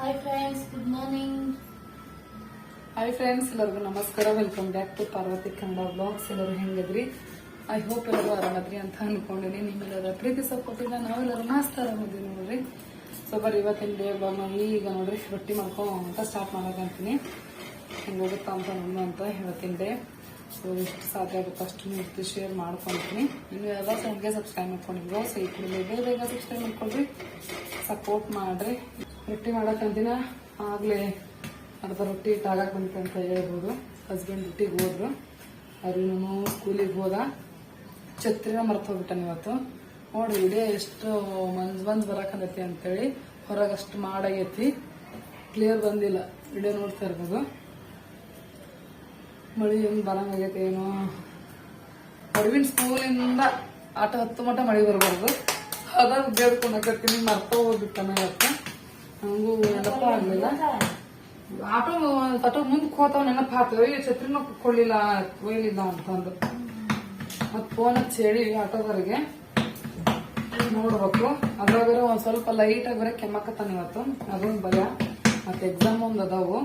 Hi friends good morning hi friends ಎಲ್ಲರಿಗೂ ನಮಸ್ಕಾರ. Welcome back to Parvati Kannada blogs ಎಲ್ಲರೂ ಹೆಂಗದ್ರಿ? ಐ ಹೋಪ್ ಎಲ್ಲರೂ ಆರಾಮದ್ರಿ ಅಂತ ಅನ್ಕೊಂಡಿನಿ ನಿಮ್ಮೆಲ್ಲರ ಪ್ರೀತಿ ಸಪೋರ್ಟಿಂದ ನಾವೆಲ್ಲರೂ ಮಸ್ತ್ ಆರಾಮದ್ರಿ ನೋಡ್ರಿ. ಸೊ ಬರ್ರಿ ಇವತ್ತಿನ ಡೇ ಬಾಮ ಈಗ ನೋಡ್ರಿ, ರೊಟ್ಟಿ ಮಾಡ್ಕೊಂತ ಸ್ಟಾರ್ಟ್ ಮಾಡೋಕಂತೀನಿ ಹೆಂಗ್ ಹೋಗುತ್ತಾ ಅಂತ ನಮ್ಮ ಅಂತ ಹೇಳ್ತೀನಿ ಸೊ ಎಷ್ಟು ಸಾಧ್ಯ ಆಗುತ್ತೆ ಅಷ್ಟು ಶೇರ್ ಮಾಡ್ಕೊಂತೀನಿ. ನೀವು ಎಲ್ಲ ಸಂಖ್ಯೆ ಸಬ್ಸ್ಕ್ರೈಬ್ ಮಾಡ್ಕೊಂಡಿದ್ರು ಸೊ ಈ ಕೂಡಲೇ ಬೇಗ ಬೇಗ ಸಬ್ಸ್ಕ್ರೈಬ್ ಮಾಡ್ಕೊಳ್ರಿ. ಸಪೋರ್ಟ್ ಮಾಡಿರಿ. ರೊಟ್ಟಿ ಮಾಡಕ್ಕಂತಿನ ಆಗಲೇ ಅರ್ಧ ರೊಟ್ಟಿ ತಾಗಕ್ ಬಂತು ಅಂತ ಹೇಳ್ಬೋದು. ಹಸ್ಬೆಂಡ್ ರೊಟ್ಟಿಗೆ ಹೋದ್ರು. ಅವ್ರಿನೂ ಸ್ಕೂಲಿಗೆ ಹೋದ. ಛತ್ರಿನ ಮರ್ತೋಗ್ಬಿಟ್ಟಾನ ಇವತ್ತು. ನೋಡಿ ಇಡೀ ಎಷ್ಟು ಮಂಜ್ ಮಂಜು ಬರಕಂದೈತಿ ಅಂತೇಳಿ ಹೊರಗೆ ಅಷ್ಟು ಮಾಡಾಗೈತಿ. ಕ್ಲಿಯರ್ ಬಂದಿಲ್ಲ. ವಿಡಿಯೋ ನೋಡ್ತಾ ಇರ್ಬೋದು. ಮಳಿ ಹೆಂಗ್ ಬರಂಗಾಗೈತಿ ಏನೋ. ಹೊರಗಿನ ಸ್ಕೂಲಿಂದ ಆಟ ಹತ್ತು ಮಟ್ಟ ಮಳೆ ಬರಬಾರ್ದು. ಅದಾಗ ಬೇಡ್ಕೊಂಡಾಕತ್ತೀನಿ ಮರ್ತ ಹೋಗ್ಬಿಟ್ಟನ ಇವತ್ತು ಹಂಗೂ ನೆನಪ ಆಗ್ಲಿಲ್ಲ. ಆಟೋ ಆಟೋ ಮುಂದಕ್ಕೆ ಹೋತಾವ ನೆನಪು ಹಾಕ್ತೇವೆ ಈ ಛತ್ರಿನ ಕೊಡ್ಲಿಲ್ಲ, ಒಯ್ಲಿಲ್ಲ ಅಂತಂದು. ಮತ್ತೆ ಫೋನ್ ಹಚ್ಚಿ ಹೇಳಿ ಆಟೋದವರಿಗೆ. ನೋಡ್ಬೇಕು. ಅದ್ರಾಗ ಒಂದ್ ಸ್ವಲ್ಪ ಲೈಟ್ ಆಗಿ ಬರೀ ಕೆಮ್ಮಕತ್ತಾನ ಇವತ್ತು. ಅದೊಂದು ಭಯ. ಮತ್ತೆ ಎಕ್ಸಾಮ್ ಒಂದು ಅದಾವು.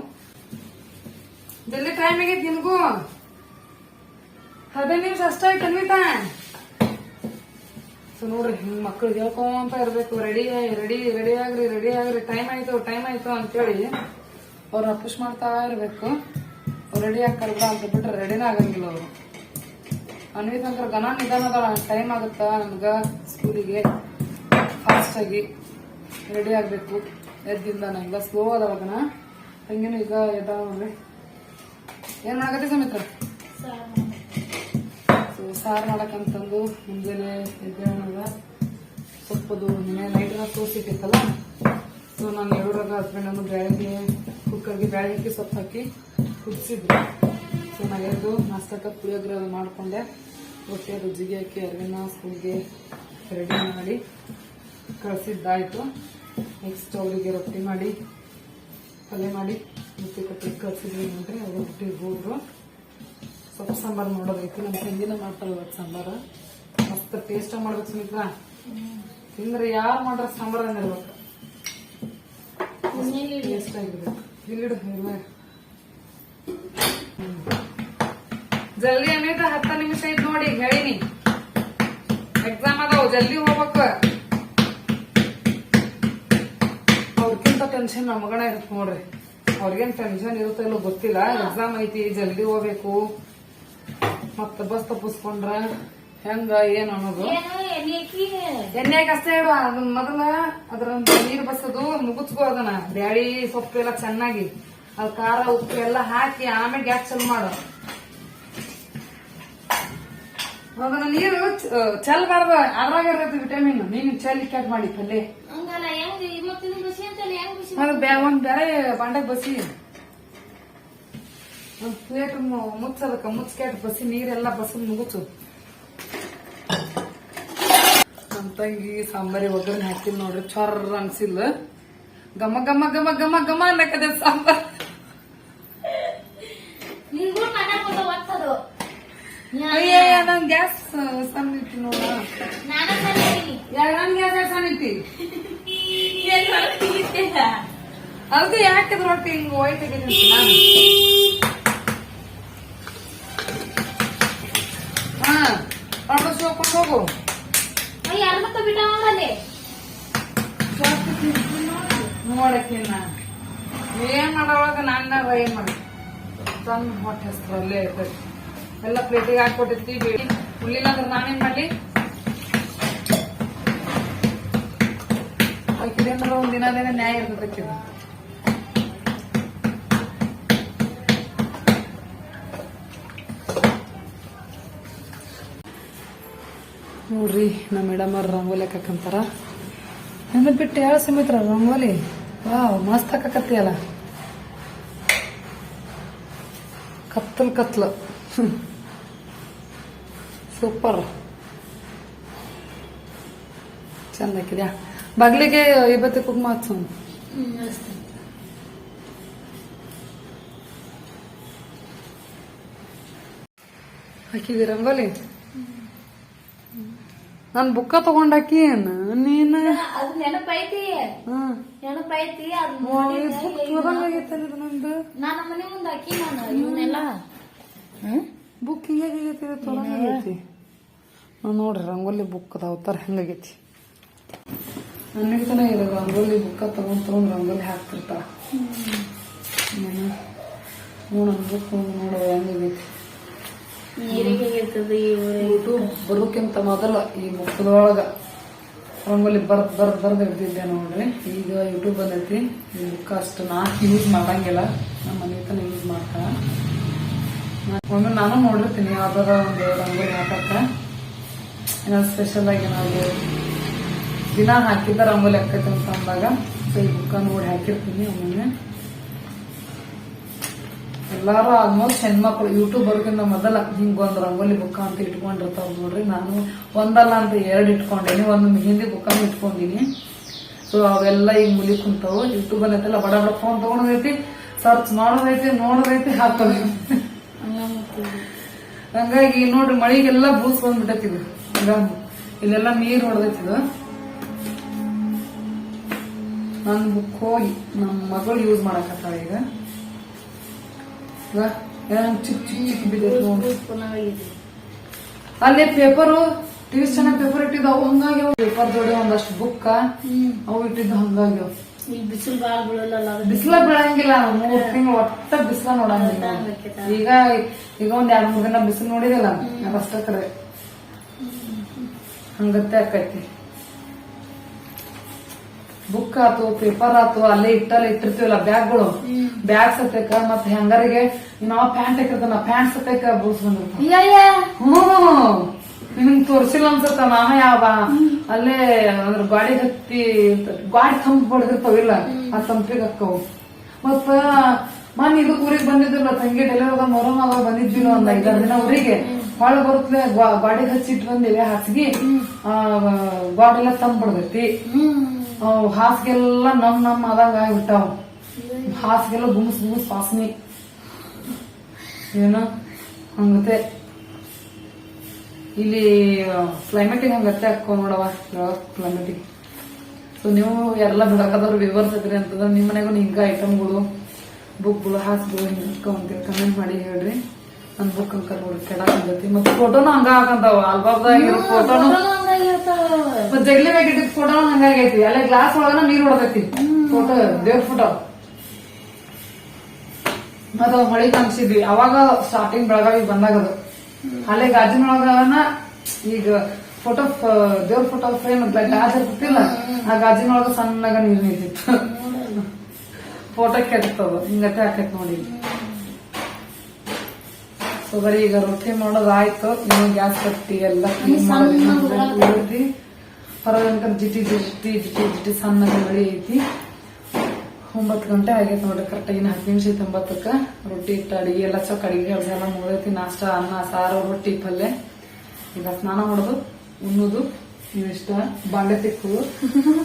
ಜಲ್ದಿ ಟೈಮ್ ಆಗೈತಿ ನಿನ್ಗೂ ಹದಿನೈದು ನಿಮಿಷ ಅಷ್ಟ ಆಯ್ತು ಅನ್ವಿತಾ. ಸೊ ನೋಡ್ರಿ ಹಿಂಗ್ ಮಕ್ಳು ಹೇಳ್ಕೊಂತ ಇರ್ಬೇಕು. ರೆಡಿ ರೆಡಿ ರೆಡಿ ಆಗ್ರಿ ರೆಡಿ ಆಗ್ರಿ. ಟೈಮ್ ಆಯ್ತು ಟೈಮ್ ಆಯ್ತು ಅಂತೇಳಿ ಅವ್ರನ್ನ ಪುಷ್ ಮಾಡ್ತಾ ಇರ್ಬೇಕು. ರೆಡಿ ಆಗ್ತಾರ ಅಂತ ಬಿಟ್ರೆ ರೆಡಿನೇ ಆಗಂಗಿಲ್ಲ ಅವರು. ಅನ್ವಿತ್ ಅಂದ್ರೆ ಗನ ನಿಧಾನ ಟೈಮ್ ಆಗುತ್ತಾ? ನನ್ಗ ಸ್ಕೂಲಿಗೆ ಫಾಸ್ಟ್ ಆಗಿ ರೆಡಿ ಆಗ್ಬೇಕು. ಎದ್ದಿಂದ ನಂಗ ಸ್ಲೋ ಅದಾವ ಗನ ಹಂಗೇನು ಈಗ ಎದ್ದ ನೋಡ್ರಿ. ಏನ್ ಮಾಡಕತ್ತಿ ಸಮಿತ್ರ? ಸೊ ಸಾರು ಮಾಡಕ್ಕಂತಂದು ಮುಂಜಾನೆ ಎದ್ದೇಳಾಗ ಸ್ವಲ್ಪ ನಿನ್ನೆ ನೈಟ್ನ ತೋರಿಸಿಟ್ಟಿತ್ತಲ್ಲ? ಸೊ ನಾನು ಎರಡರಾಗ ಹಸ್ಬೆಂಡನ್ನು ಬ್ಯಾಳಿಗೆ ಕುಕ್ಕರ್ಗೆ ಬ್ಯಾಳಿ ಹಾಕಿ ಸೊಪ್ಪು ಹಾಕಿ ಕುದಿಸಿದ್ರು ಸೊ ನಾ ಎದ್ದು ನಾಷ್ಟಕ್ಕೆ ಪುಳಿಯೋಗರೆ ಮಾಡಿಕೊಂಡೆ. ರೊಟ್ಟಿ ರುಜಿಗೆ ಹಾಕಿ ಅರಿವಿನ ಸ್ಕೂಲ್ಗೆ ರೆಡಿ ಮಾಡಿ ಕಳಿಸಿದ್ದಾಯ್ತು. ನೆಕ್ಸ್ಟ್ ಅವರಿಗೆ ರೊಟ್ಟಿ ಮಾಡಿ ಪಲ್ಯ ಮಾಡಿ. ಮುಟ್ಟಿ ಕಟ್ಟಿಗೆ ಕಳ್ಸಿದ್ವಿ ಅಂದರೆ ರೊಟ್ಟಿ ಹೋದ್ರು ಸೊಪ್ಪು ಸಾಂಬಾರು ಮಾಡೋದೈತಿ. ನಮ್ಮ ತಂಗಿನ ಮಾಡ್ತಾಳೆ ಇವತ್ತು ಸಾಂಬಾರು. ಮಸ್ತ್ ಟೇಸ್ಟ್ ಮಾಡ್ಬೇಕು ಸುಮಿತ್ರಾ ತಿಂದ್ರೆ ಯಾರು ಮಾಡ್ರ ಸಾಂಬಾರು ಅಂದಿರ್ಬೇಕು ಟೇಸ್ಟ್ ಆಗಿರ್ಬೇಕು ಇಲ್ಲಿಡು ಜಲ್ದಿ ಅನೇಕ ಹತ್ತ ನಿಮಿಷ ಐತ್ ನೋಡಿ, ಹೇಳಿನಿ. ಎಕ್ಸಾಮ್ ಅದಾವ, ಜಲ್ದಿ ಹೋಗ್ಬೇಕು. ಅವ್ರಕ್ಕಿಂತ ಟೆನ್ಷನ್ ನಮಗಣ ಇರುತ್ತೆ ನೋಡ್ರಿ. ಅವ್ರಿಗೇನ್ ಟೆನ್ಷನ್ ಇರುತ್ತೋ ಇಲ್ಲೋ ಗೊತ್ತಿಲ್ಲ? ಎಕ್ಸಾಮ್ ಐತಿ ಜಲ್ದಿ ಹೋಗ್ಬೇಕು. ಮತ್ತ ಬಸ್ ತಪ್ಪಿಸ್ಕೊಂಡ್ರ ಹೆಂಗ ಏನ್ ಅನ್ನೋದು? ಎಣ್ಣೆ ಕಷ್ಟ ಎಣ್ಣೆಗೆ ಅಷ್ಟೇ ಇಡು ಅದನ್ನ ಮೊದಲ ಅದ್ರ ನೀರು ಬಸದು ಮುಗುಚ್ಕೋ ಅದನ್ನ. ಬ್ಯಾಳಿ ಸೊಪ್ಪು ಎಲ್ಲ ಚೆನ್ನಾಗಿ. ಅದ್ ಖಾರ ಉಪ್ಪು ಎಲ್ಲ ಹಾಕಿ ಆಮೇಲೆ ಗ್ಯಾಸ್ ಚಲ್ ಮಾಡು. ಅದನ್ನ ನೀರು ಚೆಲ್ಬಾರ್ದು. ಅದ್ರಾಗ ಇರ್ತೈತಿ ವಿಟಮಿನ್. ನೀನು ಚೆಲ್ಲಿ ಕ್ಯಾಟ್ ಮಾಡಿ ಪಲ್ಲೆ ಹಂಗಲ್ಲ ಹೆಂಗ್ ಇವತ್ತಿನ ಬಿಸಿ ಅಂತಲ್ಲ ಹೆಂಗ್ ಬಿಸಿ ಅದು ಬ್ಯಾ ಒಂದ್ ಬ್ಯಾಳೆ ಬಾಂಡೆ ಬಸಿ. ಒಂದ್ ಪ್ಲೇಟ್ ಮುಚ್ಚದಕ್ಕ ಮುಚ್ಕ್ಯಾಟ್ ಬಸಿ ನೀರೆಲ್ಲ ಬಸದ್ ಮುಗುಚು. ನಮ್ ತಂಗಿ ಸಾಂಬಾರಿ ಒಗ್ಗರಣೆ ಹಾಕಿದ್ ನೋಡ್ರಿ ಚೊರ್ ಅನ್ಸಿಲ್ಲ. ಗಮ ಗಮ ಗಮ ಗಮ ಗಮ ಅನ್ನಕದ ಸಾಂಬಾರ್. ಅಯ್ಯ ನನ್ ಗ್ಯಾಸ್ ಸಣ್ಣ ಇಟ್ಟಿ ನೋಡ. ನಾನ ಗ್ಯಾಸ್ ಸಣ್ಣ ಇಟ್ಟಿ ಅದು ಯಾಕೆ ರೊಟ್ಟಿ ಹಿಂಗ್ ಹೋಯ್ತಿದ್ದೀನಿ ಹಾ ಅಡ್ಡ ಹೋಗ್ಕೊಂಡು ಹೋಗು. ನೋಡಕ್ಕಿನ್ನ. ಏನ್ ಮಾಡೋವಾಗ ನನ್ನ ಏನ್ ಮಾಡಿ ಸಣ್ಣ ಹೊಟ್ಟೆ ಹೆಸರು ಅಲ್ಲೇ ಇರ್ತೈತಿ ಎಲ್ಲ ಪ್ಲೇಟಿಗೆ ಹಾಕೊಟ್ಟಿರ್ತೀವಿ ಉಳ್ಳಿಲ್ಲ ಅಂದ್ರೆ ನಾನೇನ್ ಮಾಡ್ಲಿ? ಆಕಿದೇನಾರ ಒಂದು ದಿನ ದಿನ ನ್ಯಾಯ ಇರ್ತೈತಿ ನೋಡ್ರಿ, ನಮ್ಮ ಮೇಡಮ್ ಅವ್ರ ರಂಗೋಲಿ ಹಾಕಂತಾರ ನನ್ನ ಬಿಟ್ಟು ಹೇಳ ಸಮಿತ್ರ ರಂಗೋಲಿ? ವಾವ್, ಮಸ್ತ್ ಹಾಕಕತ್ತಿಯಲ್ಲ ಕತ್ತಲ್ ಕತ್ಲು. ಸೂಪರ್. ಚಂದ ಹಾಕಿದ್ಯಾ? ಬಗ್ಲಿಗೆ ಇವತ್ತು ಕುಂಕುಮ ಹಚ್ಚು ಹಾಕಿದಿ ರಂಗೋಲಿ ನನ್ ಬುಕ್ಕ ತಗೊಂಡಾಕಿ ನೀನ್ ಅದು ನೆನಪೈತಿ. ನೆನಪೈತಿ ನಂದು. ನಾನು ಮನೆ ಮುಂದೆ ಹಾಕಿ ನಾನು ಇವನ್ನೆಲ್ಲ. ಬುಕ್ ಹಿಂಗಾಗೈತಿ ತೊಗೊಂಡಾಗೈತಿ ನೋಡ್ರಿ ರಂಗೋಲಿ ಬುಕ್ ಅದಾವ ತರ ಹೆಂಗಾಗೈತಿ? ನನಗೆ ಇರೋ ರಂಗೋಲಿ ಬುಕ್ಕ ತಗೊಂಡ್ ತಗೊಂಡ್ ರಂಗೋಲಿ ಹಾಕ್ತಿರ್ತಾರ ನೋಡ ಬುಕ್ ನೋಡುವ ಹೆಂಗಾಗೈತಿ ನೀರಿಗೆ ಯೂಟ್ಯೂಬ್ ಬರೋಕ್ಕಿಂತ ಮೊದಲ ಈ ಬುಕ್ಕದೊಳಗ ರಂಗೋಲಿ ಬರ್ದ್ ಬರ್ದ್ ಬರ್ದ್ ಇರ್ತಿದ್ದೆ ನೋಡ್ರಿ. ಈಗ ಯೂಟ್ಯೂಬ್ ಬಂದೈತಿ ಈ ಬುಕ್ ಅಷ್ಟು ನಾ ಯೂಸ್ ಮಾಡಂಗಿಲ್ಲ. ನಮ್ಮ ಮನೆ ತನ ಯೂಸ್ ಮಾಡ್ತಾಳ ಒಮ್ಮೆ ನಾನು ನೋಡಿರ್ತೀನಿ ಯಾವ್ದಾರ ಒಂದು ರಂಗೋಲಿ ಹಾಕಕ್ಕ. ಏನಾದ್ರು ಸ್ಪೆಷಲ್ ಆಗಿ ಏನಾದ್ರು ದಿನ ಹಾಕಿದ್ದ ರಂಗೋಲಿ ಹಾಕೈತೆ ಅಂತ ಅಂದಾಗ ಸೊ ಈ ಬುಕ್ಕ ನೋಡಿ ಹಾಕಿರ್ತೀನಿ ಒಮ್ಮೆ ಎಲ್ಲಾರು ಆಲ್ಮೋಸ್ಟ್ ಹೆಣ್ಮಕ್ಳು ಯೂಟ್ಯೂಬ್ ಬರ್ಗಿಂತ ಮೊದಲ ಒಂದ್ ರಂಗೋಲಿ ಬುಕ್ಕ ಅಂತ ಇಟ್ಕೊಂಡಿರ್ತಾವ್ ನೋಡ್ರಿ. ನಾನು ಒಂದಲ್ಲ ಅಂತ ಎರಡು ಇಟ್ಕೊಂಡೇನಿ, ಒಂದು ಮೆಹಂದಿ ಬುಕ್ಕನು ಇಟ್ಕೊಂಡಿನಿ. ಸೊ ಅವೆಲ್ಲ ಈಗ ಮುಲಿ ಕುಂತಾವು. ಯೂಟ್ಯೂಬ್ ಅನ್ನೈತಲ್ಲ ಬಡ ಬಡ ಫೋನ್ ತಗೊಂಡೈತಿ ಸರ್ಚ್ ಮಾಡೋದೈತಿ, ನೋಡೋದೈತಿ ಹಾಕೋದು ಹಂಗಾಗಿ ನೋಡ್ರಿ ಮಳಿಗೆಲ್ಲ ಬೂಸ್ ಬಂದ್ಬಿಟ್ಟೈತಿ ಇದು. ಇಲ್ಲೆಲ್ಲ ನೀರ್ ಹೊಡೆದೈತಿ ಇದು. ನನ್ ಬುಕ್ ಹೋಗಿ ನಮ್ಮ ಮಗಳು ಯೂಸ್ ಮಾಡಕತ್ತಾಳ ಈಗ. ಚಿಕ್ಕ ಚಿಕ್ಕ ಚಿಕ್ಕ ಅಲ್ಲಿ ಪೇಪರು ಟ್ಯೂಷನ್ ಪೇಪರ್ ಇಟ್ಟಿದ್ದಾವು ಹಂಗಾಗ್ಯಾವ. ಪೇಪರ್ ಜೋಡಿ ಒಂದಷ್ಟು ಬುಕ್ಕ ಅವು ಇಟ್ಟಿದ್ದು ಹಂಗಾಗ್ಯಾವ. ಇಲ್ಲಿ ಬಿಸಿಲು ಬಾಳ ಬೀಳಲ್ಲ ಬಿಸಿಲ ಬೀಳಂಗಿಲ್ಲ ಮೂರ್ ತಿಂಗಳು ಒಟ್ಟ ಬಿಸಿಲ ನೋಡಂಗಿಲ್ಲ. ಈಗ ಈಗ ಒಂದ್ ಎರಡ್ ಮೂರ್ ದಿನ ಬಿಸಿಲು ನೋಡಿದಿಲ್ಲ ಅಷ್ಟ ಕರೆ. ಹಂಗತ್ತೆ ಆಕೈತಿ. ಬುಕ್ ಆತು ಪೇಪರ್ ಆತು ಅಲ್ಲೇ ಇಟ್ಟಲ್ಲಿ ಇಟ್ಟಿರ್ತೀವಲ್ಲ ಬ್ಯಾಗ್ಗಳು. ಬ್ಯಾಗ್ ಸತ್ಯಕ ಮತ್ತೆ ಹೆಂಗರಿಗೆ? ನಾವ್ ಪ್ಯಾಂಟ್ ಹಾಕಿರ್ತಾನ ಪ್ಯಾಂಟ್ ಸತ್ಯಕ ಬೂಸ್ ಹ್ಮ್. ನಿಮ್ಗ್ ತೋರ್ಸಿಲ್ಲ ಅನ್ಸತ್ತ ನಾ ಯಾವ? ಅಲ್ಲೇ ಅಂದ್ರ ಗಾಡಿ ಹತ್ತಿ ಗಾಡಿ ತಂಪ್ ಬಡ್ದಿರ್ತಾವಿಲ್ಲ ಆ ತಂಪಿಗೆ ಹಾಕವು ಮತ್ತ ಮನ್ ಇದು ಊರಿಗೆ ಬಂದಿದ್ರಲ್ಲ ತಂಗಿ ಡೆಲಿವರಿ ಮೊರಮ್ ಬಂದಿದ್ವಿ ಬಂದಿದ್ವಿಲ್ಲ ಒಂದ್ ಐದಾರು ದಿನ ಊರಿಗೆ. ಹೊಳ ಬರುತ್ತಲೆ ಗಾಡಿಗೆ ಹಚ್ಚಿಟ್ಟು ಬಂದಿಲ್ಲ ಹಾಸಿಗೆ. ಗಾಡೆಲ್ಲ ತಂಪ್ ಬಡ್ದೈತಿ ಅವ್ ಹಾಸಿಗೆಲ್ಲ ನಮ್ ನಮ್ ಆದಂಗ ಆಗಿಬಿಟ್ಟಾವ. ಹಾಸಿಗೆಲ್ಲ ಗುಮ್ಸ್ ಗುಮ್ಸ್ ವಾಸನೆ. ಏನು ಹಂಗತೆ ಇಲ್ಲಿ ಕ್ಲೈಮೇಟಿಗೆ ಹಂಗತ್ತೆ ಹಾಕೋ ನೋಡವ ಕ್ಲೈಮೇಟಿಗೆ ಸೊ ನೀವು ಎಲ್ಲ ಬಿಡಕದವ್ರು ವಿವರ್ಸ್ ಇದ್ರಿ ಅಂತಂದ್ರೆ ನಿಮ್ಮ ಮನೆಗೂ ಹಿಂಗ ಐಟಮ್ಗಳು ಬುಕ್ಗಳು ಹಾಸ್ಗಳು ಹಿಂಗೆ ಅಂತೇಳಿ ಕಮೆಂಟ್ ಮಾಡಿ ಹೇಳ್ರಿ. ನನ್ ಬುಕ್ ಅಂಕ ನೋಡಿ ಕೆಡಕ್ ಬಂದೈತಿ ಮತ್ತೆ ಫೋಟೋನು ಹಂಗ ಹಾಕಂತಾವ ಆಲ್ಬಮ್ದಾಗ ಫೋಟೋನು ಮತ್ ಜಗಲಿ ಮ್ಯಾಗ ಇಟ್ಟಿದ್ ಫೋಟೋ ಹಂಗಾಗೈತಿ ಅಲ್ಲೇ ಗ್ಲಾಸ್ ಒಳಗನ ನೀರ್ ಹೊಡ್ತೈತಿ ಫೋಟೋ ದೇವ್ರ ಫೋಟೋ ಮತ್ತ ಮಳಿ ಕಾಣಿಸಿದ್ವಿ. ಅವಾಗ ಸ್ಟಾರ್ಟಿಂಗ್ ಬೆಳಗಾವಿ ಬಂದಾಗ ಅದು ಅಲ್ಲೇ ಗಾಜಿನೊಳಗನ ಈಗ ಫೋಟೋ ದೇವ್ರ ಫೋಟೋ ಫ್ರೇಮ್ ಗ್ಲಾಸ್ ಇರ್ತಿಲ್ಲ ಆ ಗಾಜಿನೊಳಗ ಸಣ್ಣಗ ನೀರ್ ನಿಂತಿತ್ತು. ಫೋಟೋ ಕೆಡ್ತದ. ಹಿಂಗತ್ತೆ ಹಾಕೈತ್ ನೋಡಿ. ಸೊ ಬರೀ ಈಗ ರೊಟ್ಟಿ ಮಾಡೋದು ಆಯ್ತು ಇನ್ನು ಗ್ಯಾಸ್ ಕಟ್ಟಿ ಎಲ್ಲ ಹೊರಗಂಕ ಜಿಟಿ ಜಿಟಿ ಜಿಟಿ ಜಿಟಿ ಸಣ್ಣ ಮಳಿ ಐತಿ. ಒಂಬತ್ತು ಗಂಟೆ ಆಗೈತೆ ನೋಡ್ರಿ ಕರೆಕ್ಟಾಗಿ ಹತ್ತು ನಿಮಿಷ ಐತೆ ಒಂಬತ್ತಕ್ಕ. ರೊಟ್ಟಿ ಇಟ್ಟು ಅಡಿಗೆ ಎಲ್ಲ ಚೊಕ್ಕ ಅಡಿಗೆ ಕೆಲಸ ಎಲ್ಲ ಮುಗ್ದೈತಿ. ನಾಷ್ಟ ಅನ್ನ ಸಾರು ರೊಟ್ಟಿ ಪಲ್ಯ. ಈಗ ಸ್ನಾನ ಮಾಡೋದು ಉಣ್ಣೋದು ಇವಿಷ್ಟ ಬಾಂಡೆ ತಿಕ್ಕು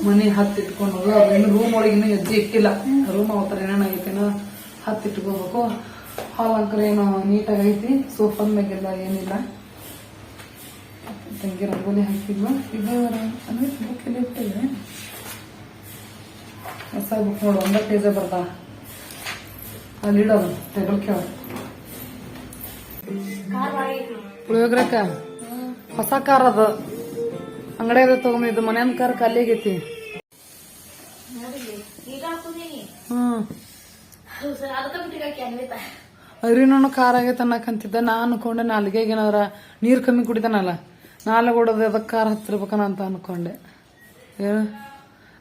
ಮನೆ ಹತ್ತಿ ಇಟ್ಕೊಂಡು ಇನ್ನು ರೂಮ್ ಒಳಗೆ ಇನ್ನೂ ಹೆಜ್ಜೆ ಇಟ್ಟಿಲ್ಲ ರೂಮ್ ಅವತ್ತರ ಏನೇನಾಗೈತೇನೋ ಹತ್ತು ಇಟ್ಕೋಬೇಕು. ಹಾಲ್ ಅಂಕಲ್ ಏನೋ ನೀಟಾಗಿ ಐತಿ. ಸೋಫಾನ್ ಮ್ಯಾಗೆಲ್ಲ ಏನಿಲ್ಲ. ತಂಗಿ ರಂಗೋಲಿ ಹಾಕಿದ್ಲು. ಇದು ಅಂದ್ರೆ ಬುಕ್ ಎಲ್ಲ ಇಟ್ಟಿದೆ ಹೊಸ ಬುಕ್ ನೋಡು ಒಂದ ಪೇಜ ಬರ್ತಾ ಅಲ್ಲಿ ಇಡೋದು ಟೇಬಲ್ ಕೆಳ ಪುಳಿಯೋಗ್ರಕ್ಕ ಹೊಸ ಕಾರ್ ಅದು. ಅಂಗಡಿಯಾಗ ತಗೊಂಡಿದ್ದು ಮನೆಯನ್ ಕಾರ್ ಖಾಲಿ ಆಗೈತಿ ಈಗ ಹಾಕುದೀನಿ. ಹ್ಮ್. ಅರಿನೂ ಖಾರ ಆಗೈತೆ ಅನ್ನಕಂತಿದ್ದ ನಾ ಅನ್ಕೊಂಡೆ ನಾಲ್ಗೆಗೆ ಏನಾರ ನೀರ್ ಕಮ್ಮಿ ಕುಡಿತಾನಲ್ಲ ನಾಲ್ಗೆ ಹೊಡೋದು ಅದಕ್ಕೆ ಖಾರ ಹತ್ತಿರ್ಬೇಕನ ಅಂತ ಅನ್ಕೊಂಡೆ.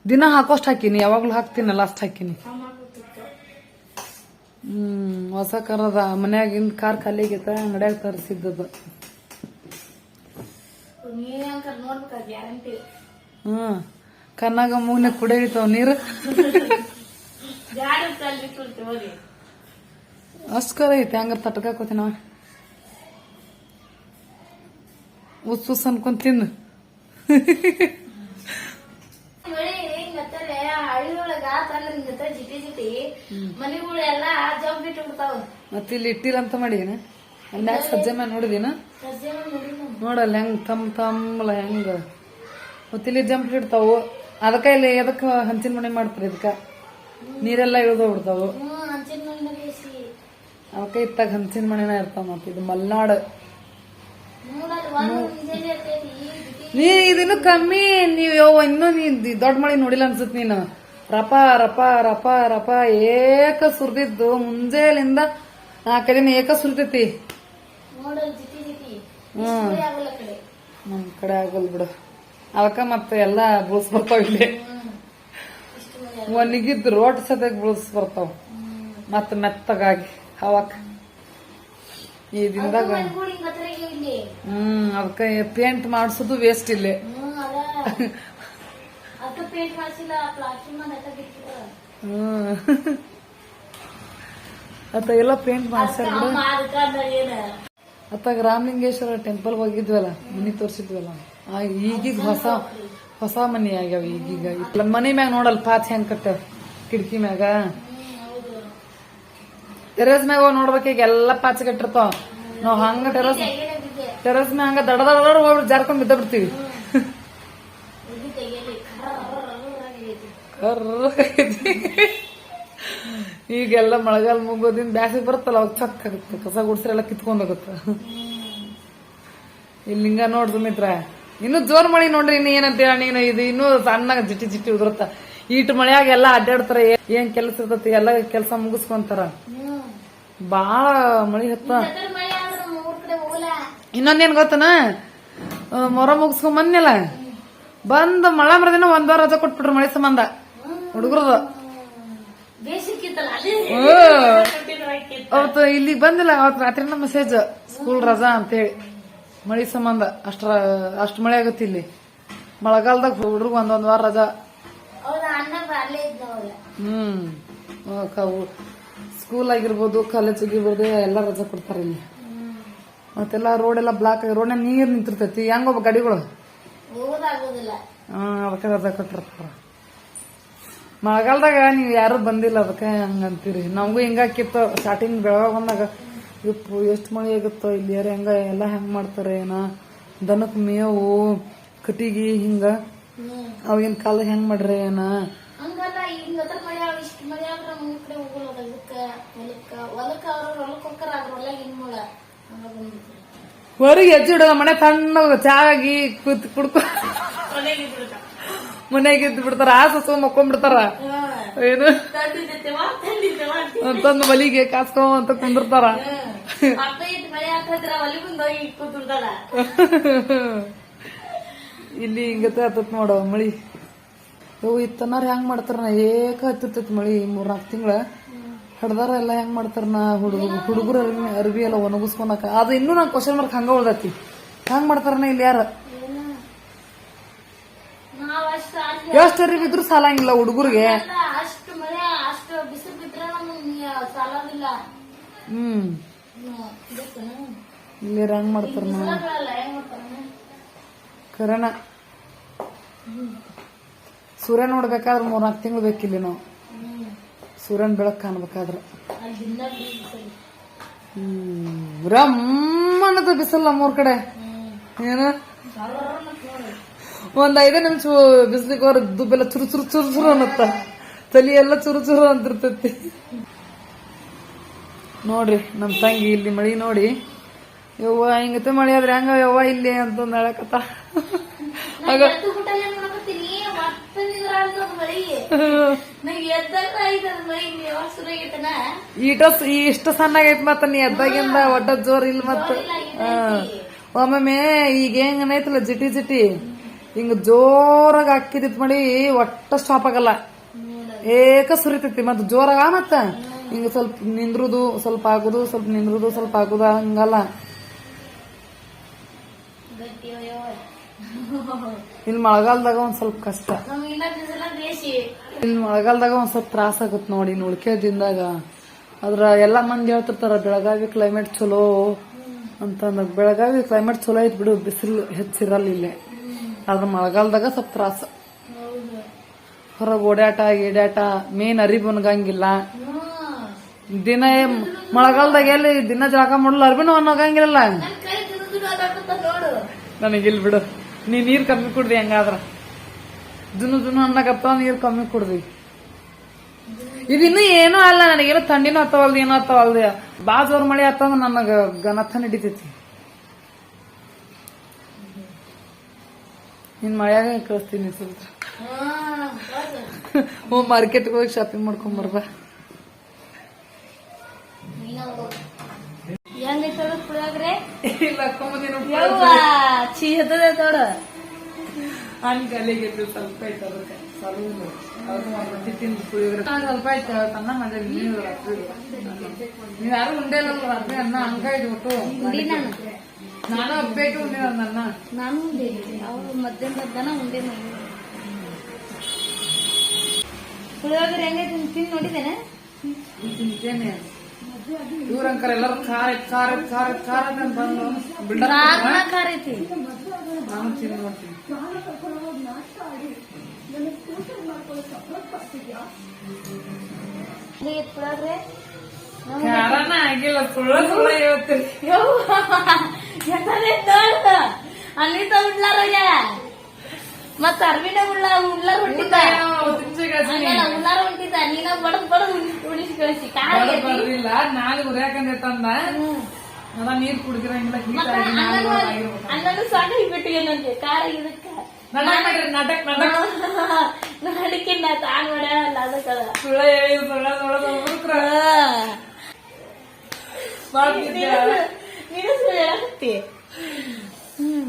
ದಿನ ಹಾಕೋಷ್ಟು ಹಾಕಿನಿ, ಯಾವಾಗ್ಲೂ ಹಾಕ್ತೀನಲ್ಲ ಅಷ್ಟು ಹಾಕಿನಿ. ಹ್ಮ್, ಹೊಸ ಕಾರ್ ಅದ, ಮನ್ಯಾಗಿಂದ ಕಾರ್ ಖಾಲಿ ಆಗೈತ ಅಂಗಡಿಯಾಗ ತರಿಸಿದ್ದದು. ನೀನ್ ಹ್ಮ್ ಕನ್ನಾಗ ಮೂಗ್ನೆ ಕುಡಿಯಿತಾವ ನೀರು. ಗಾಡಿ ಅಲ್ಲಿ ಬಿಟ್ಟು ಹೋಗಿ ಅಷ್ಟು ಕರ ಐತೆ ಹಂಗ ತಟ್ಕಾಕೋತೀನ ಉಸ್ ಉಸ್ ಅನ್ಕೊಂಡ್ ತಿನ್ನು. ಇಟ್ಟಿಲ್ಲ ಅಂತ ಮಾಡೀನ ಅಲ್ಲಿ ಸಜ್ಜೆ ಮ್ಯಾಲ ನೋಡಿದೀನ? ನೋಡಲ್ಲ. ಹೆಂಗ್ ತಮ್ ತಮ್ಮಲ ಹೆಂಗ. ಮತ್ತಿಲ್ಲಿ ಜಂಪ್ ಇಡ್ತಾವು ಅದಕ್ಕ ಇಲ್ಲಿ ಎದಕ್ಕ ಹಂಚಿನ ಮನೆ ಮಾಡ್ತಾರೆ ಇದಕ್ಕ? ನೀರೆಲ್ಲ ಇಳಿದು ಬಿಡ್ತಾವು ಹ್ಮ್ ಹಂಚಿನ ಮಣ್ಣು ಬೇಸಿ ಅವಕ್ಕ ಇತ್ತಾಗ ಹಂಚಿನ ಮನೆನ ಇರ್ತಾವ ಮತ್ತ ಇದು ಮಲ್ನಾಡ್. ನೀ ಇದನ್ನು ಕಮ್ಮಿ ನೀವ್ ಇನ್ನೂ ನೀ ದೊಡ್ಡ ಮಳಿ ನೋಡಿಲ್ಲ ಅನ್ಸುತ್ತೆ ನೀನು. ರಪ ರಪ ರಪ ರಪ ಏಕ ಸುರಿದಿದ್ದು ಮುಂಜಾನೆಯಿಂದ ನಾಲ್ಕು ದಿನ ಏಕ ಸುರಿತೈತಿ. ಹ್ಮ್. ನಮ್ ಕಡೆ ಆಗಲ್ ಬಿಡು. ಅವಕ್ಕ ಮತ್ತೆ ಎಲ್ಲಾ ಬುಳ್ಸ್ ಬರ್ತಾವ ಇಲ್ಲಿ. ಹ್ಮ್. ರೋಟ್ ಸದ್ಯಾಗ ಬುಳ್ಸ್ ಬರ್ತಾವ. ಮತ್ತ ಮೆತ್ತಗಾಗಿ. ಅವಕ್ಕ ಈ ದಿನದಾಗ ಹ್ಮ್ ಅದಕ್ಕ ಪೇಂಟ್ ಮಾಡಿಸೋದು ವೇಸ್ಟ್ ಇಲ್ಲೇ. ಹ್ಮ್ ಅತ್ತ ಎಲ್ಲ ಪೇಂಟ್ ಮಾಡ್ಸ್ಯಾರ ಅತ್ತಾಗ ರಾಮಲಿಂಗೇಶ್ವರ ಟೆಂಪಲ್ ಹೋಗಿದ್ವಲ್ಲ ಮನಿ ತೋರ್ಸಿದ್ವಲ್ಲ. ಈಗೀಗ ಹೊಸ ಹೊಸ ಮನಿ ಆಗ್ಯಾವ ಈಗೀಗ. ಮನಿ ಮ್ಯಾಗ ನೋಡಲ್ ಪಾತ್ ಹೆಂಗ್ ಕಟ್ಟಾವ ಕಿಟಕಿ ಮ್ಯಾಗ. ಟೆರೇಸ್ ಮ್ಯಾಗ ನೋಡ್ಬೇಕೀಗ ಎಲ್ಲ ಎಲ್ಲಾ ಪಾಚ ಕಟ್ಟಿರ್ತಾವ ನಾವ್ ಹಂಗ ಟೆರಸ್ ಟೆರಸ್ ಮ್ಯಾಗ ಹಂಗ ದಡ ದಡ ಹೋಗ್ಬಿಟ್ಟು ಜಾರ್ಕೊಂಡ್ ಬಿದ್ದ ಬಿಡ್ತೀವಿ. ಈಗೆಲ್ಲ ಮಳೆಗಾಲ ಮುಗೋದಿಂದ ಬ್ಯಾಸಿಗೆ ಬರುತ್ತಲ್ಲ, ಅವಾಗ ಚಕ್ ಆಗುತ್ತೆ. ಕಸ ಗುಡ್ಸ್ರೆ ಎಲ್ಲ ಕಿತ್ಕೊಂಡ್ ಹೋಗುತ್ತೆ. ಇಲ್ಲಿ ಹಿಂಗ ನೋಡ್ ಸುಮಿತ್ರ. ಇನ್ನು ಜೋರ್ ಮಳಿ ನೋಡ್ರಿ, ಇನ್ನು ಏನಂತ ನೀನು? ಇದು ಇನ್ನೂ ಸಣ್ಣಗ ಜಿಟ್ಟಿ ಜಿಟ್ಟಿ ಉದುರುತ್ತ. ಈಟ್ ಮಳೆಯಾಗ ಎಲ್ಲ ಅಡ್ಡಾಡ್ತಾರ ಏನ್ ಕೆಲಸ ಇರ್ತತಿ, ಎಲ್ಲ ಕೆಲಸ ಮುಗಿಸ್ಕೊಂತಾರ. ಬಾಳ ಮಳಿ ಹತ್ತ. ಇನ್ನೊಂದೇನ್ ಗೊತ್ತನ? ಮೊರ ಮುಗಿಸ್ಕೊಂಡ್ ಬಂದಿಲ್ಲ ಬಂದ ಮಳ ಮರದಿನ ಒಂದ್ ವಾರ ರಜಾ ಕೊಟ್ಬಿಟ್ರು ಮಳೆ ಸಂಬಂಧ. ಹುಡುಗರದ. ಅವತ್ತು ಇಲ್ಲಿಗೆ ಬಂದಿಲ್ಲ ಅವತ್ತು ರಾತ್ರಿನ ಮೆಸೇಜ್ ಸ್ಕೂಲ್ ರಜಾ ಅಂತೇಳಿ. ಮಳಿ ಸಂಬಂಧ ಅಷ್ಟ ಅಷ್ಟ್ ಮಳೆ ಆಗುತ್ತೆ ಇಲ್ಲಿ. ಮಳೆಗಾಲದಾಗ ಹುಡುಗ ಒಂದೊಂದ್ ವಾರ ರಜಾ. ಹ್ಮ್. ಸ್ಕೂಲ್ ಆಗಿರ್ಬೋದು ಕಾಲೇಜ್ ಆಗಿರ್ಬೋದು ಎಲ್ಲ ರಜೆ ಕೊಡ್ತಾರೆ ಇಲ್ಲಿ. ಮತ್ತೆಲ್ಲ ರೋಡ್ ಎಲ್ಲ ಬ್ಲಾಕ್ ಆಗಿ ರೋಡ್ ನೀರ್ ನಿಂತಿರ್ತೈತಿ. ಹೆಂಗ ಒಬ್ಬ ಗಾಡಿಗಳು? ಅದಕ್ಕೆ ರಜಾ ಕೊಟ್ಟಿರ್ತಾರ. ಮಳೆಗಾಲದಾಗ ನೀವು ಯಾರು ಬಂದಿಲ್ಲ ಅದಕ್ಕೆ ಹಂಗಂತೀರಿ ನಮಗೂ ಹಿಂಗಾಕಿತ್ತು ಸ್ಟಾರ್ಟಿಂಗ್ ಬೆಳಗಾಗ ಬಂದಾಗ ಇಪ್ಪು ಎಷ್ಟು ಮಳೆ ಆಗುತ್ತೋ ಇಲ್ಲಿ ಯಾರು ಹೆಂಗ ಎಲ್ಲ ಹೆಂಗ್ ಮಾಡ್ತಾರೆ ಏನ? ದನಕ್ಕೆ ಮೇವು ಕಟಿಗಿ ಹಿಂಗ. ಅವಾಗಿನ ಕಾಲ ಹೆಂಗ್ ಮಾಡ್ರಿ ಏನ? ಹೊಲಕ್ಕ ಹೊಲಕ್ಕ ಅವ್ರ ಹೊಲಕ್ ಹೋಗ್ತಾರ ಅದ್ರ ಹೊಲ ಏನ್ ಮಾಡ ಹಂಗ ಬಂದ್ಬಿಟ್ರು ಹೊರಗೆ ಹೆಜ್ಜೆ ಇಡೋದ ಮನೆ ತಣ್ಣಗ ಚಾಗಿ ಕೂತ್ ಕುಡ್ಕೊ ಮನೆಗೆ ಇದ್ದು ಬಿಡ್ತಾರ ಆ ಸಸ ಮಕ್ಕೊಂಡ್ಬಿಡ್ತಾರ. ಏನು? ತಂದು ತಂದಿದ್ದೇವ? ಅಂತಂದ್ ಕಾಸ್ಕೊ ಅಂತ ಕುಂದಿರ್ತಾರ. ಅಪ್ಪ ಇಟ್ಟು ಮಳೆ ಆಗ್ತದ್ರ ಹೊಲಿ ಮುಂದೆ ಹೋಗಿ ಕೂತಿರ್ತಾಳ ಇಲ್ಲಿ ಹಿಂಗತೆ ಹತ್ತತ್ ನೋಡ ಮಳಿ. ಇವು ಇತ್ತನಾರ ಹೆಂಗ್ ಮಾಡ್ತಾರ ನಾ? ಏಕ ಹತ್ತಿರ್ತೈತಿ ಮಳಿ ಮೂರ್ನಾಲ್ಕು ತಿಂಗಳ. ಹಡ್ದಾರ ಎಲ್ಲ ಹೆಂಗ್ ಮಾಡ್ತಾರ ನಾ ಹುಡುಗ ಹುಡುಗರು ಅರ್ಬಿ ಎಲ್ಲ ಒಣಗಿಸ್ಕೊಳಕ ಅದು ಇನ್ನೂ ನಾ ಕ್ವಶನ್ ಮಾರ್ಕ್ ಹಂಗ ಉಳ್ದತಿ. ಹೆಂಗ್ ಮಾಡ್ತಾರನ ಇಲ್ಲಿ ಯಾರ? ಎಷ್ಟು ಅರಿವಿ ಇದ್ರು ಸಾಲಂಗಿಲ್ಲ ಹುಡುಗರಿಗೆ. ಹ್ಮ್? ಇಲ್ಲಿ ಹಂಗ್ ಮಾಡ್ತಾರ? ಕರೆನ ಸೂರ್ಯ ನೋಡ್ಬೇಕಾದ್ರೆ ಮೂರ್ನಾಲ್ಕು ತಿಂಗಳು ಬೇಕಿಲ್ಲಿ ನಾವು. ಸೂರ್ಯನ ಬೆಳಕು ಕಾಣ್ಬೇಕಾದ್ರೆ. ರಮ್ಮನದ ಬಿಸಿಲು ನಮ್ಮೂರ್ ಕಡೆ. ಏನ. ಒಂದ್ ಐದೇ ನಿಮಿಷ ಬಿಸಿಲಿಗೆ ಹೋರ ದುಬ್ಬೆಲ್ಲ ಚುರು ಚುರು ಚುರು ಚುರು ಅನ್ನತ್ತ. ತಲಿ ಎಲ್ಲ ಚುರು ಚುರು ಅಂತಿರ್ತೈತಿ. ನೋಡ್ರಿ ನಮ್ ತಂಗಿ ಇಲ್ಲಿ ಮಳಿ ನೋಡಿ. ಯವ್ವ ಹಿಂಗತೆ ಮಳಿ ಆದ್ರೆ ಹೆಂಗ ಯವ್ವ ಇಲ್ಲಿ ಅಂತಂದು ಹೇಳಕತ್ತ. ನಾ ಈಟ ಇಷ್ಟ ಸಣ್ಣಗೈತ್ ಮತ್ತ ನೀ ಎದ್ದಾಗಿಂದ ಒಡ್ಡ ಜೋರ್ ಇಲ್ಲ ಮತ್ತ. ಒಮ್ಮೆ ಒಮ್ಮೊಮ್ಮೆ ಈಗ ಹೆಂಗನೈತಲ್ಲ ಜಿಟಿ ಜಿಟಿ. ಹಿಂಗ ಜೋರಾಗಿ ಹಾಕಿದಿತ್ ಮಳಿ ಒಟ್ಟ ಸ್ಟಾಪ್ ಆಗಲ್ಲ. ಏಕ ಸುರಿತೈತಿ ಮತ್ ಜೋರಾಗ ಮತ್ತ? ಹಿಂಗ ಸ್ವಲ್ಪ ನಿಂದ್ರುದು ಸ್ವಲ್ಪ ಆಗುದು ಸ್ವಲ್ಪ ನಿಂದ್ರುದು ಸ್ವಲ್ಪ ಆಗುದ ಹಂಗಲ್ಲ. ಇಲ್ಲಿ ಮಳೆಗಾಲದಾಗ ಒಂದ್ ಸ್ವಲ್ಪ ಕಷ್ಟ. ಇನ್ ಮಳೆಗಾಲದಾಗ ಒಂದ್ ಸ್ವಲ್ಪ ತ್ರಾಸ ಆಗುತ್ತೆ ನೋಡಿ ನುಳ್ಕೆದಿಂದಾಗ ಉಳ್ಕೆದಿಂದಾಗ ಅದ್ರ ಎಲ್ಲಾ ಮಂದಿ ಹೇಳ್ತಿರ್ತಾರ ಬೆಳಗಾವಿ ಕ್ಲೈಮೇಟ್ ಚಲೋ ಅಂತಂದ ಬೆಳಗಾವಿ ಕ್ಲೈಮೇಟ್ ಚಲೋ ಐತ್ ಬಿಡು ಬಿಸಿಲು ಹೆಚ್ಚಿರಲ್ಲ ಇಲ್ಲೇ. ಆದ್ರ ಮಳೆಗಾಲದಾಗ ಸ್ವಲ್ಪ ತ್ರಾಸ. ಓಡ್ಯಾಟ ಓಡಾಟ ಈಡಾಟ ಮೇನ್ ಅರಿ ಬನ್ಗಂಗಿಲ್ಲ. ದಿನ ಮಳೆಗಾಲದಾಗ ಎಲ್ಲಿ ದಿನ ಜಳಕ ಮಾಡಲ್ಲ ಅರ್ಬಿನೂ ಅನ್ನೋಗಂಗಿಲ್ಲ ನನಗಿಲ್ ಬಿಡು. ನೀ ನೀರ್ ಕಮ್ಮಿ ಕುಡ್ದಿ ಹಂಗಾದ್ರ? ದುನು ಜುನು ಅನ್ನಕಪ್ಪ ನೀರ್ ಕಮ್ಮಿ ಕುಡ್ದಿ. ಇದು ಇನ್ನೂ ಏನೂ ಅಲ್ಲ ನನಗೇನು ಥಂಡಿನೂ ಹತ್ತವಲ್ದು, ಏನೋ ಹತ್ತವಲ್ದು. ಬಾ ಜೋರ್ ಮಳೆ ಹತ್ತಂದ್ರ ನನಗ ಗನಥ ನಡಿತೈತಿ. ನಿನ್ ಮಳೆಯಾಗ ಕಳಿಸ್ತೀನಿ ಸ್ವಲ್ಪ? ಮಾರ್ಕೆಟ್ಗೆ ಹೋಗಿ ಶಾಪಿಂಗ್ ಮಾಡ್ಕೊಂಡ್ ನೀನ ಅದು ಪುಳಿಯೋಗರೆ ಇಲ್ಲ ತೋಡ. ಹಂಗ ಅಲ್ಲಿಗೆ ಸ್ವಲ್ಪ ಐತೆ ಅದಕ್ಕೆ. ಸ್ವಲ್ಪ ಅದು ಒಂದ್ ತಿಂದು ಪುಳಿಯೋಗರೆ. ಸ್ವಲ್ಪ ಐತೆ ಅನ್ನ ಮಾಡಿದ್ರೆ. ನೀವು ರಾತ್ರಿ ನೀವು ಯಾರು ಉಂಡೆ ರಾತ್ರಿ ಅನ್ನ? ಹಂಗ ಇದು ಒಟ್ಟು. ನಾನು. ನಾನು ಹಬ್ಬೇಕು ಉಂಡೆ ನನ್ನ ನಾನು ಉಂಡೆ ಅವ್ರು ಮಧ್ಯಾಹ್ನದ ದನ ಉಂಡೆ ಮಾಡಿ ಪುಳಿಯೋಗರೆ ಹೆಂಗೈತೆ ಅಂತ ತಿಂದು ನೋಡಿದ್ದೇನೆ? ತಿಂತೇನೆ. ಇವ್ರಂಕರ್ ಎಲ್ಲರೂ ಖಾರ ಖಾರ ಖಾರ ಖಾರ ಅಂತ ಬಂದು ಬಿಲ್ಡಪ್ ರಾತ್ನ ಖಾರ ಐತಿ. ನಾನು ತಿಂದು ನೋಡ್ತೀನಿ. ಖಾರನ ಆಗಿಲ್ಲ ಸುಳ್ಳ ಸುಳ್ಳ ಹೇಳ್ತೀನಿ. ಉಳ್ಳಾರಯ್ಯ ಮತ್ತ ಅರ್ವಿನ ಉಳ್ಳ ಉಳ್ಳ ಹೊಟ್ಟಿದ್ದ ಹಂಗಲ್ಲ ಉಳ್ಳಾರ ಹೊಟ್ಟಿದ್ದ ನೀನ ಬಡದ್ ಬಡದ್ ಉಳಿಸಿ ಕಳಿಸಿ ಖಾರ ಆಗೈತಿ. ಬರ್ಲಿಲ್ಲ ನಾನು ಉರ್ಯಾಕಂದೆ ತಂದ ಹ್ಮ್. ಅದ ನೀರ್ ಕುಡಿದಿರಂಗಿಲ್ಲ ಹೀಟ್ ಮತ್ತ ಆಗಿ ನಾನು ಅನ್ನನೂ ಆಗಿರ್ಬೇಕು ಅನ್ನನೂ ಸಾಕಾಗಿ ಬಿಟ್ಟಿಗೆ ಖಾರ ಇದಕ್ಕ ನಾಟಕ ಮಾಡ್ರಿ ನಾಟಕ ನಾಟಕ ಅದಕ್ಕೆ ನಾ ತಾನ್ ಮಾಡ್ಯಾಳಲ್ಲ ಅದಕ್ಕದ ಸುಳ್ಳ ಹೇಳಿ ಸುಳ್ಳ ಸುಳ್ಳ ಸುಳ್ಳ ಮಾಡ್ತಿದ್ದೆ ನೀನು ಸುಳ್ಳು ಹೇಳಕತ್ತಿ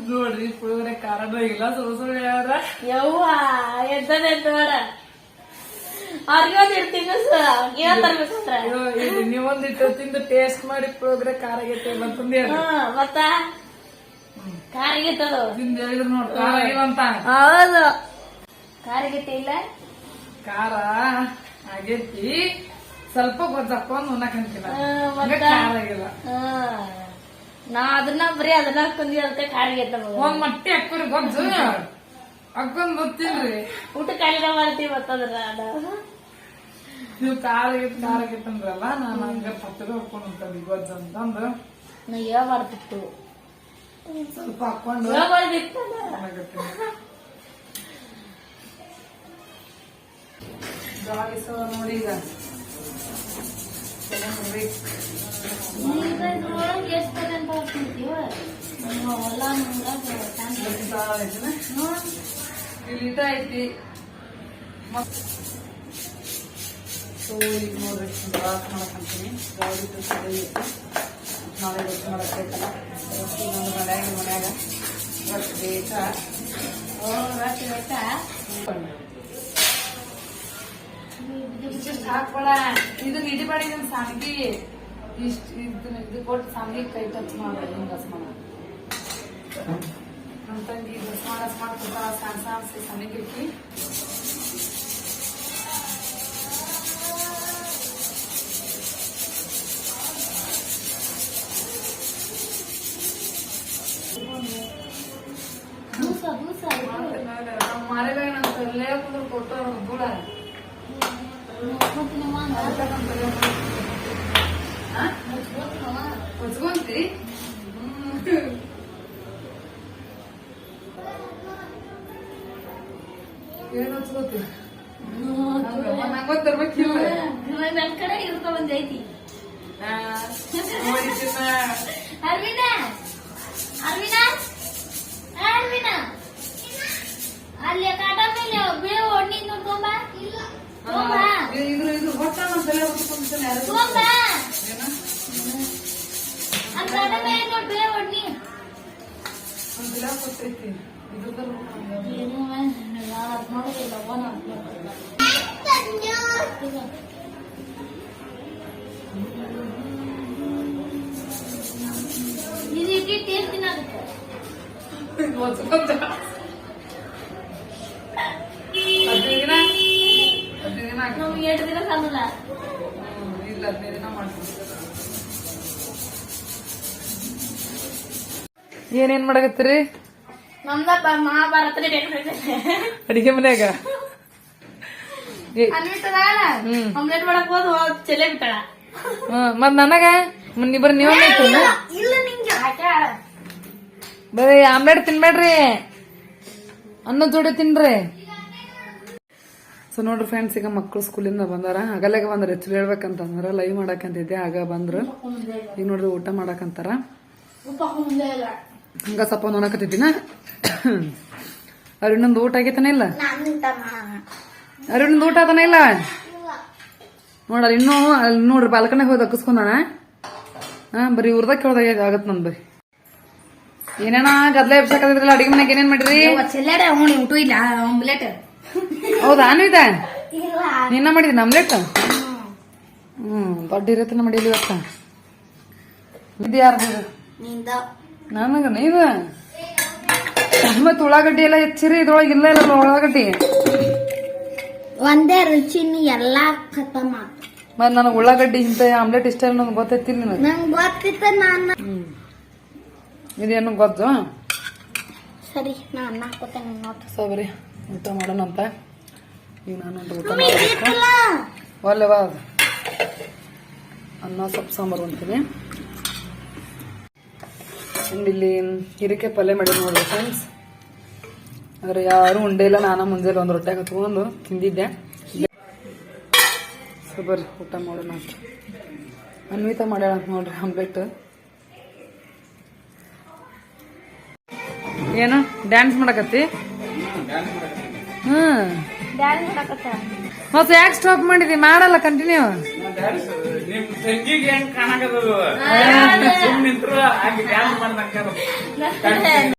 ನೋಡ್ರಿ ಪುಳಿಯೋಗರೆ ಖಾರನೂ ಇಲ್ಲ ಸುಳ್ಳು ಸುಳ್ಳು ಹೇಳ್ಯಾರ ಯವ್ವ ಎದ್ದನೆ ನೋಡ ಏನ್ ತರ್ಬೇಕಂದ್ರ ಇದು ನೀವೊಂದಿಟ್ಟು ತಿಂದು ಟೇಸ್ಟ್ ಮಾಡಿ ಪುಳಿಯೋಗರೆ ಖಾರ ಆಗೈತೆ ಬಂತಂದು ತಿಂದು ಹೇಳಿದ್ರು ನೋಡ್ ಖಾರ ಹೌದು. ಇಲ್ಲ? ಖಾರ ಆಗೈತಿ. ಸ್ವಲ್ಪ ಗೊತ್ತಪ್ಪ ಉಣ್ಣಕಂತಿಲ್ಲ ಖಾರ ಆಗಿಲ್ಲ. ನಾ ಅದನ್ನ ಬರೀ ಅದನ್ನ ಹಾಕೊಂಡಿ ಅದಕ್ಕೆ ಕಾರಿಗೆತ್ತ ಒಂದ್ ಮಟ್ಟಿ ಹಾಕ್ಬಿಡಿ ಗೊಜ್ಜು ಹಾಕೊಂಡ್ ಗೊತ್ತಿಲ್ರಿ. ಊಟ ಕಾಲಿನ ಮಾಡ್ತೀವಿ ಮತ್ತದ್ರ ನೀವು ಖಾರ ಆಗೈತಿ ಖಾರ ನಾನ್ ಹಂಗ ಪತ್ತಗ ಹಾಕೊಂಡು ಇವತ್ತು ಅಂತಂದ್ರೆ ಅಂತಂದು. ನಾ ಹೇಳ್ಬಾರ್ದಿತ್ತು ಸ್ವಲ್ಪ ಹಾಕೊಂಡು ಸಹ ನೋಡಿ ಈಗ. ಎಷ್ಟು ಹೊಲ ಟ್ಯಾಂಕ್ ಇಲ್ಲಿ ಇಟ ಐತಿ ಸೊ ಈಗ ನೋಡ್ರಿ ರಾತ್ ಮಾಡಕ್ಕಂತೀನಿ ಗಾಳಿ ಸರಿ ನಾಳೆ ಮನ್ಯಾಗ. ಮನ್ಯಾಗ ರೊಟ್ಟಿ ಬೇಕಾ ರೊಟ್ಟಿ ಬೇಕಾ? ಇಷ್ಟಿಷ್ಟು ಹಾಕ್ಬೇಡ. ಇದು ಇಷ್ಟ ಇದನ್ನ ಇದು ಕೊಟ್ಟು ಸಾಂಗಿ ಕೈ ಟಚ್ ಮಾಡ, ಹಿಂಗ ಮಾಡ. ನಮ್ಮ ತಂಗಿ ಇದು ಸ್ಮಾರ ಸ್ಮಾರ ಕೊಡ್ತಾರ ಸಣ್ಣ ಸಣ್ಣ ಸಣ್ಣಗಿರ್ಕಿ ಬೂಸ, ಬೂಸ ಇದು. ನಮ್ಮ ಇದು ಇದು- ಇದು ಹೊಟ್ಟ ನಮ್ಮ ತಲೆ ಹೊತ್ಕೊಂಡ್ಬಿಡ್ತಾನೆ ಯಾರು ತಗೊಂಬ ಏನ? ಅಲ್ಲಿ ಕಾಟ ಮೇಲೆ ನೋಡ್ ಬೇವು ಒಣ್ಣಿ ಒಂದ್ ಗ್ಲಾಸ್ ಹೊತ್ತೈತಿ. ಇದ್ರದ್ದು ನೋಡು. ಏನು ನಾನು ಅದ್ ನೋಡಿಲ್ಲ ಓನ ಇದು ಇಟ್ಟಿಟ್ಟು ಎಷ್ಟು ದಿನ ಆಗುತ್ತೆ ಇದು ಹೊಚ್ಕೊಂತ. ಹದಿನೈದು ದಿನ ಹದಿನೈದು ದಿನ ಆಯ್ತು. ನಮ್ಗೆ ಎರಡು ದಿನ ಸಾಲಲ್ಲ. ಹ್ಮ್, ಇಲ್ಲ ಹದಿನೈದು ದಿನ ಮಾಡ್ತೀನಿ. ಏನೇನ್ ಮಾಡಕತ್ತೀರಿ? ಬೇಕು ಅಡಿಗೆ ಮನ್ಯಾಗ. ಆಮ್ಲೆಟ್ ಮಾಡಕ್ ಹೋದ್ ಚೆಲೆ ಬಿಟ್ಟಾಳ. ಹ್ಮ್, ಮತ್ ನನಗ? ಮತ್ ನೀ ಬರೀ ನೀವ್ ಇಲ್ಲ ನಿಂಗೆ. ಬರೀ ಆಮ್ಲೆಟ್ ತಿನ್ಬೇಡ್ರಿ. ಅನ್ನ ಜೋಡಿ ತಿನ್ರಿ. ಸೊ ನೋಡ್ರಿ ಫ್ರೆಂಡ್ಸ್ ಈಗ ಮಕ್ಕಳು ಸ್ಕೂಲಿಂದ ಬಂದಾರ. ಹಗಲೆಗ ಬಂದ್ರೆ, ಹೆಚ್ಚು ಹೇಳ್ಬೇಕಂತಂದ್ರ ಲೈವ್ ಮಾಡಕಂತಿದ್ದೆ. ಆಗ ಬಂದ್ರು ಈಗ ನೋಡ್ರಿ ಊಟ ಮಾಡಕಂತಾರ. ಹಂಗ ಸ್ವಲ್ಪ ನೋಡಕತ್ತಿದ್ದೀನ ಇನ್ನೊಂದು ಊಟ ಆಗೈತನ ಇಲ್ಲ? ಅರುಣಂದು ಊಟ ಆತನ ಇಲ್ಲ? ನೋಡ್ರಿ ಇನ್ನೂ ಅಲ್ಲಿ ನೋಡ್ರಿ ಬಾಲ್ಕನಿ ಹೋಗಿ ದಕ್ಕಸ್ಕೊಂಡಾನ? ಹಾ, ಬರೀ ಉರ್ದಾಗ ಕೇಳ್ದಾಗ ಆಗತ್ ನನ್ ಬರೀ. ಏನೇನ ಗದ್ಲೆ ಎಬ್ಸಕತ್ತಿದ್ರಲ್ಲ ಅಡಿಗೆ ಮನೆಗೆ ಏನೇನ್ ಊಟ ಇಲ್ಲ, ಆಮ್ಲೆಟ್. ಹೌದಾ ಇದೆ ನಿನ್ನ ಮಾಡಿದಿ ನಮ್ಲೆಟ್ ಹ್ಮ್ ದೊಡ್ಡ ಇರತ್ತನ ಮಾಡಿಲಿ ಇವತ್ತ. ಇದು ಯಾರ್ದು ನಿಂದ? ನನಗ ನೀವ ಮತ್ ಉಳ್ಳಾಗಡ್ಡಿ ಎಲ್ಲ ಹೆಚ್ಚಿರಿ ಇದ್ರೊಳಗೆ ಇಲ್ಲ ಇಲ್ಲ ಉಳ್ಳಾಗಡ್ಡಿ. ಒಂದೇ ರುಚಿ ಎಲ್ಲಾ ಖತಮ ನನಗೆ ಉಳ್ಳಾಗಡ್ಡಿ ಇಂತ ಆಮ್ಲೆಟ್ ಇಷ್ಟ ನನಗೆ ಗೊತ್ತೈತಿಲ್ಲ ನನಗೆ. ನಂಗ್ ಗೊತ್ತಿತ್ತ ನಾನು. ಇದೇನು ಗೊತ್ತು? ಸರಿ ನಾ ಅನ್ನ ಹಾಕೋತೇನೆ ನೋಡಿ ಸೊ ಬರೀ ಊಟ ಮಾಡೋಣ ಅಂತ ಈಗ ನಾನು ಊಟ ಮಾಡಬೇಕು. ಒಲ್ಲೆವಾ ಅದು ಅನ್ನ ಸೊಪ್ಪು ಸಾಂಬಾರು ಅಂತೀನಿ ಇಲ್ಲಿ ಹೀರಿಕೆ ಪಲ್ಯ ಮಾಡಿ ನೋಡಿ ಫ್ರೆಂಡ್ಸ್ ಆದ್ರೆ ಯಾರು ಉಂಡೆ ಇಲ್ಲ ನಾನು ಮುಂಜಾನೆ ಒಂದು ರೊಟ್ಟೆ ಹತ್ಕೊಂಡು ತಿಂದಿದ್ದೆ. ಸೊ ಬರ್ರಿ ಊಟ ಮಾಡೋಣ ಅಂತ. ಅನ್ವಿತ ಮಾಡ್ಯಾಳ ಅಂತ ನೋಡ್ರಿ ಆಮ್ಲೆಟ್. ಏನು ಡ್ಯಾನ್ಸ್ ಮಾಡಕತ್ತಿ. ಹ್ಮ್ ಡ್ಯಾನ್ಸ್ ಮಾಡಕತ್ತ? ಮತ್ತೆ ಯಾಕೆ ಸ್ಟಾಪ್ ಮಾಡಿದಿ? ಮಾಡಲ್ಲ ಕಂಟಿನ್ಯೂ ನಿಮ್ ತಂಗಿಗೆ ಹೆಂಗ್ ಕಾಣಕತ್ತದ. ಸುಮ್